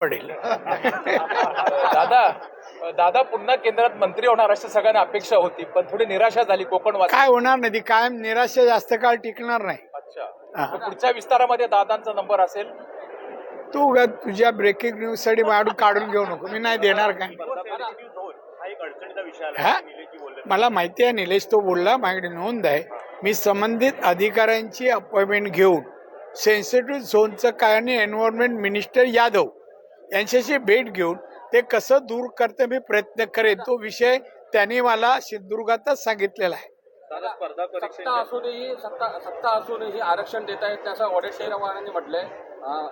पडेल. दादा दादा पुन्हा केंद्रात मंत्री होणार अशी सगळ्यांना अपेक्षा होती पण थोडी निराशा झाली कोकण काय होणार नाही ती कायम निराशा जास्त काळ टिकणार नाही. अच्छा. पुढच्या विस्तारामध्ये दादांचा नंबर असेल? तू उगा तुझ्या ब्रेकिंग न्यूजसाठी माडू काढून घेऊ नको मी नाही देणार काय. हा? मला माहिती आहे निलेश तो बोलला माझ्याकडे नोंद आहे. मी संबंधित अधिकाऱ्यांची अपॉइंटमेंट घेऊन सेन्सिटिव्ह झोनचं काय आणि एन्व्हायरमेंट मिनिस्टर यादव यांच्याशी भेट घेऊन ते कसं दूर करते मी प्रयत्न करेन तो विषय त्यांनी मला सिंधुदुर्गातच सांगितलेला आहे. सत्ता असूनही सत्ता सत्ता असूनही आरक्षण देत आहेत. त्याचं वडेट्टीवारांनी म्हटलंय.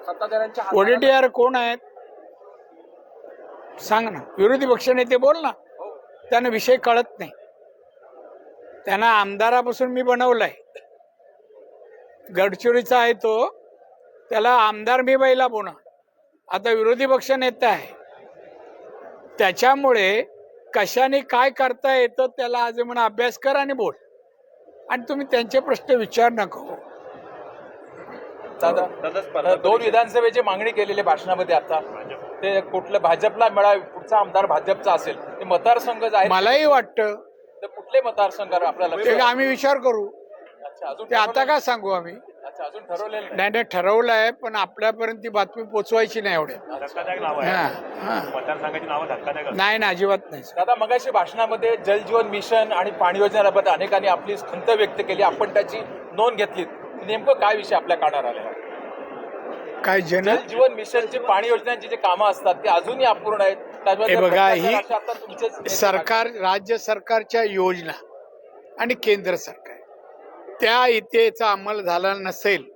सत्ताधाऱ्यांच्या ओडीटीआर कोण आहेत? सांग ना. विरोधी पक्षनेते बोल ना. त्यांना विषय कळत नाही. त्यांना आमदारापासून मी बनवलाय. गडचिरोलीचा आहे तो. त्याला आमदार मी बैला बोना आता विरोधी पक्ष नेता आहे. त्याच्यामुळे कशाने काय करता येतं त्याला आज म्हणा अभ्यास कर आणि बोल. आणि तुम्ही त्यांचे प्रश्न विचार नको. दादा दोन विधानसभेची मागणी केलेली भाषणामध्ये आता. ते कुठलं भाजपला मिळावे पुढचा आमदार भाजपचा असेल ते मतदारसंघ आहे मलाही वाटतं. तर कुठले मतदारसंघ आपल्याला आम्ही विचार करू. अच्छा अजून ते आता काय सांगू आम्ही? अजून ठरवलेलं नाही. नाही ठरवलं आहे पण आपल्यापर्यंत ती बातमी पोचवायची नाही एवढे. धक्कादायक नाव आहे हा. मतदारसंघाची नावं धक्कादायक असतात. नाही ना अजिबात नाही दादा मगाशी भाषणामध्ये जल जीवन मिशन आणि पाणी योजनेबाबत अनेकांनी आपली खंत व्यक्त केली. आपण त्याची नोंद घेतली. नेमकं काय विषय आपल्या कानावर आले काय जन जीवन मिशनची पाणी योजनांची जी कामं असतात ती अजूनही अपूर्ण आहेत. हे बघा, ही भ्रष्टाचार आता तुमचेच नेते सरकार राज्य सरकारच्या योजना आणि केंद्र सरकार. त्या इथेचा अंमल झाला नसेल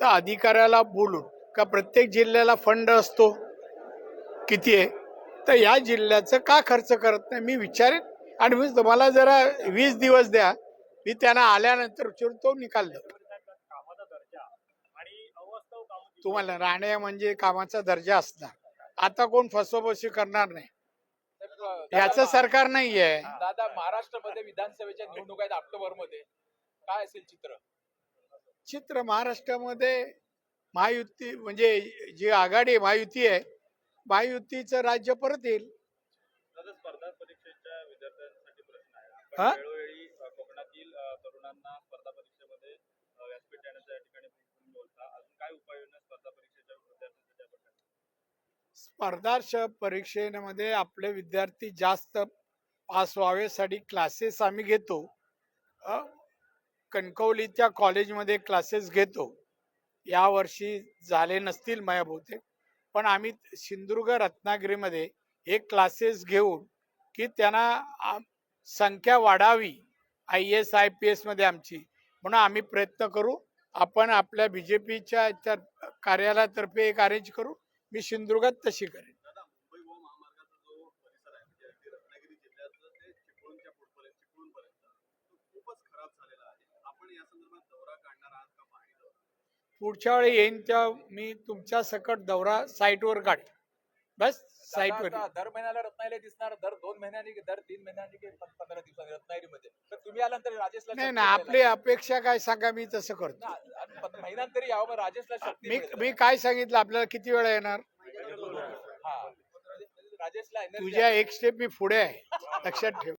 तर अधिकाऱ्याला बोलून का प्रत्येक जिल्ह्याला फंड असतो? किती आहे? तर या जिल्ह्याचं का खर्च करत नाही? मी विचारेन. आणि मी तुम्हाला जरा वीस दिवस द्या. मी त्यांना आल्यानंतर तो निकाल देतो तुम्हाला राहण्या म्हणजे कामाचा दर्जा असणार. आता कोण फसवफसी करणार नाही. दादा, याचं सरकार नाहीये. दादा महाराष्ट्रामध्ये विधानसभेच्या निवडणुका आहेत ऑक्टोबरमध्ये काय असेल चित्र? चित्र महाराष्ट्रामध्ये महायुती म्हणजे जी आघाडी आहे, महायुती आहे महायुतीचं राज्य परत येईल. स्पर्धा परीक्षेच्या विद्यार्थ्यांसाठी प्रश्न आहे. हा? आपण वेळोवेळी अ, कोकणातील अ, तरुणांना स्पर्धा परीक्षेमध्ये अ, व्यासपीठ देण्याच्या या ठिकाणी तुम्ही बोलता. अजून काय उपाययोजना स्पर्धा परीक्षेच्या विद्यार्थ्यांसाठी आपण करता? स्पर्धा श- परीक्षेमध्ये आपले विद्यार्थी जास्त पास व्हावेसाठी क्लासेस आम्ही घेतो. अ, कणकवलीच्या कॉलेजमध्ये क्लासेस घेतो. यावर्षी झाले नसतील माझ्या बहुतेक पण आम्ही सिंधुदुर्ग रत्नागिरीमध्ये हे क्लासेस घेऊन की त्यांना संख्या वाढावी आय एस आय पी एसमध्ये आमची. म्हणून आम्ही प्रयत्न करू आपण आपल्या बी जे पीच्या कार्यालयातर्फे एक अरेंज करू. मी सिंधुदुर्गात तशी करेन. पुढच्या वेळी येईन त्या मी तुमच्या सकट दौरा साईटवर काढ बस साईटवर दर महिन्याला रत्नागिरी दिसणार दर दोन महिन्यांनी की दर तीन महिन्यांनी पंधरा दिवसांनी रत्नागिरीमध्ये. तर तुम्ही आल्यानंतर राजेशला नाही ना. आपली अपेक्षा काय सांगा मी तसं करतो. महिन्यानंतरी यावं मग राजेशला मी. मी काय सांगितलं आपल्याला किती वेळा येणार? हा. राजेशला तुझ्या एक स्टेप मी पुढे आहे. लक्षात ठेव.